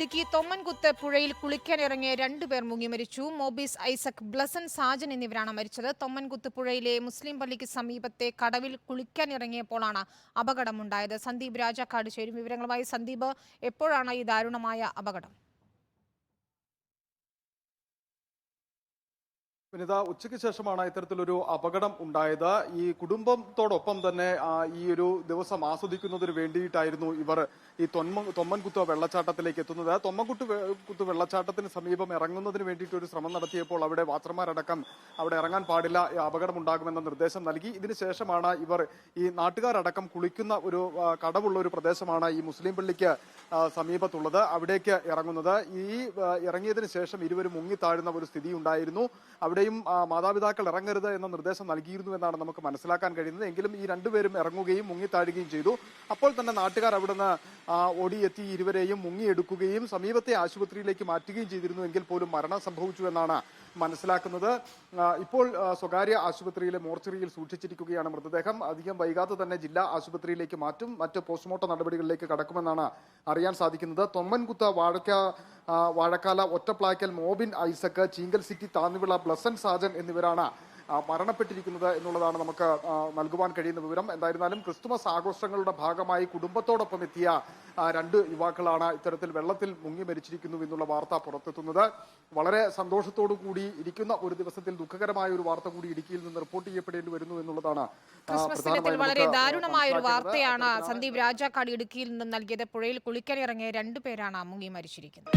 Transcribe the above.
ഇടുക്കി തൊമ്മൻകുത്ത് പുഴയിൽ കുളിക്കാനിറങ്ങിയ രണ്ടുപേർ മുങ്ങി മരിച്ചു. മോബിസ് ഐസക് ബ്ലസൻ സാജൻ എന്നിവരാണ് മരിച്ചത്. തൊമ്മൻകുത്ത് പുഴയിലെ മുസ്ലിം പള്ളിക്ക് സമീപത്തെ കടവിൽ കുളിക്കാനിറങ്ങിയപ്പോഴാണ് അപകടമുണ്ടായത്. സന്ദീപ് രാജാക്കാട് ചേരും വിവരങ്ങളുമായി. സന്ദീപ് എപ്പോഴാണ് ഈ ദാരുണമായ അപകടം? വിനിത ഉച്ചയ്ക്ക് ശേഷമാണ് ഇത്തരത്തിലൊരു അപകടം ഉണ്ടായത്. ഈ കുടുംബത്തോടൊപ്പം തന്നെ ഈ ഒരു ദിവസം ആസ്വദിക്കുന്നതിന് വേണ്ടിയിട്ടായിരുന്നു ഇവർ ഈ തൊന്മ തൊമ്മൻകുത്ത് വെള്ളച്ചാട്ടത്തിലേക്ക് എത്തുന്നത്. തൊമ്മൻകുത്ത് കുത്തു വെള്ളച്ചാട്ടത്തിന് സമീപം ഇറങ്ങുന്നതിന് വേണ്ടിയിട്ട് ഒരു ശ്രമം നടത്തിയപ്പോൾ അവിടെ വാച്ചർമാരടക്കം അവിടെ ഇറങ്ങാൻ പാടില്ല അപകടം ഉണ്ടാകുമെന്ന നിർദ്ദേശം നൽകി. ഇതിനുശേഷമാണ് ഇവർ ഈ നാട്ടുകാരടക്കം കുളിക്കുന്ന ഒരു കടവുള്ള ഒരു പ്രദേശമാണ് ഈ മുസ്ലിം പള്ളിക്ക് സമീപത്തുള്ളത് അവിടേക്ക് ഇറങ്ങുന്നത്. ഈ ഇറങ്ങിയതിന് ശേഷം ഇരുവരും മുങ്ങി താഴുന്ന ഒരു സ്ഥിതി ഉണ്ടായിരുന്നു അവിടെയും മാതാപിതാക്കൾ ഇറങ്ങരുത് എന്ന നിർദ്ദേശം നൽകിയിരുന്നു എന്നാണ് നമുക്ക് മനസ്സിലാക്കാൻ കഴിയുന്നത്. എങ്കിലും ഈ രണ്ടുപേരും ഇറങ്ങുകയും മുങ്ങി താഴുകയും ചെയ്തു. അപ്പോൾ തന്നെ നാട്ടുകാർ അവിടുന്ന് ഓടിയെത്തി ഇരുവരെയും മുങ്ങിയെടുക്കുകയും സമീപത്തെ ആശുപത്രിയിലേക്ക് മാറ്റുകയും ചെയ്തിരുന്നു എങ്കിൽ പോലും മരണം സംഭവിച്ചു എന്നാണ് മനസ്സിലാക്കുന്നത്. ഇപ്പോൾ സ്വകാര്യ ആശുപത്രിയിലെ മോർച്ചറിയിൽ സൂക്ഷിച്ചിരിക്കുകയാണ് മൃതദേഹം. അധികം വൈകാതെ തന്നെ ജില്ലാ ആശുപത്രിയിലേക്ക് മാറ്റും. മറ്റ് പോസ്റ്റ്മോർട്ടം നടപടികളിലേക്ക് കടക്കുമെന്നാണ് അറിയാൻ സാധിക്കുന്നത്. തൊമ്മൻകുത്ത വാഴക്ക വാഴക്കാല ഒറ്റപ്ലാക്കൽ മോബിൻ ഐസക് ചീങ്കൽ സിറ്റി താന്നുവിള ബ്ലസൻ സാജൻ എന്നിവരാണ് മരണപ്പെട്ടിരിക്കുന്നത് എന്നുള്ളതാണ് നമുക്ക് നൽകുവാൻ കഴിയുന്ന വിവരം. എന്തായിരുന്നാലും ക്രിസ്തുമസ് ആഘോഷങ്ങളുടെ ഭാഗമായി കുടുംബത്തോടൊപ്പം എത്തിയ രണ്ട് യുവാക്കളാണ് ഇത്തരത്തിൽ വെള്ളത്തിൽ മുങ്ങി മരിച്ചിരിക്കുന്നു എന്നുള്ള വാർത്ത പുറത്തെത്തുന്നത്. വളരെ സന്തോഷത്തോടു കൂടി ഇരിക്കുന്ന ഒരു ദിവസത്തിൽ ദുഃഖകരമായ ഒരു വാർത്ത കൂടി ഇടുക്കിയിൽ നിന്ന് റിപ്പോർട്ട് ചെയ്യപ്പെടേണ്ടി വരുന്നു എന്നുള്ളതാണ് ആ, ക്രിസ്മസ് ദിനത്തിൽ വളരെ ദാരുണമായ ഒരു വാർത്തയാണ് സന്ദീപ് രാജാക്കാട് ഇടുക്കിയിൽ നിന്നും നൽകിയത്. പുഴയിൽ കുളിക്കാനിറങ്ങിയ രണ്ടുപേരാണ് മുങ്ങി മരിച്ചിരിക്കുന്നത്.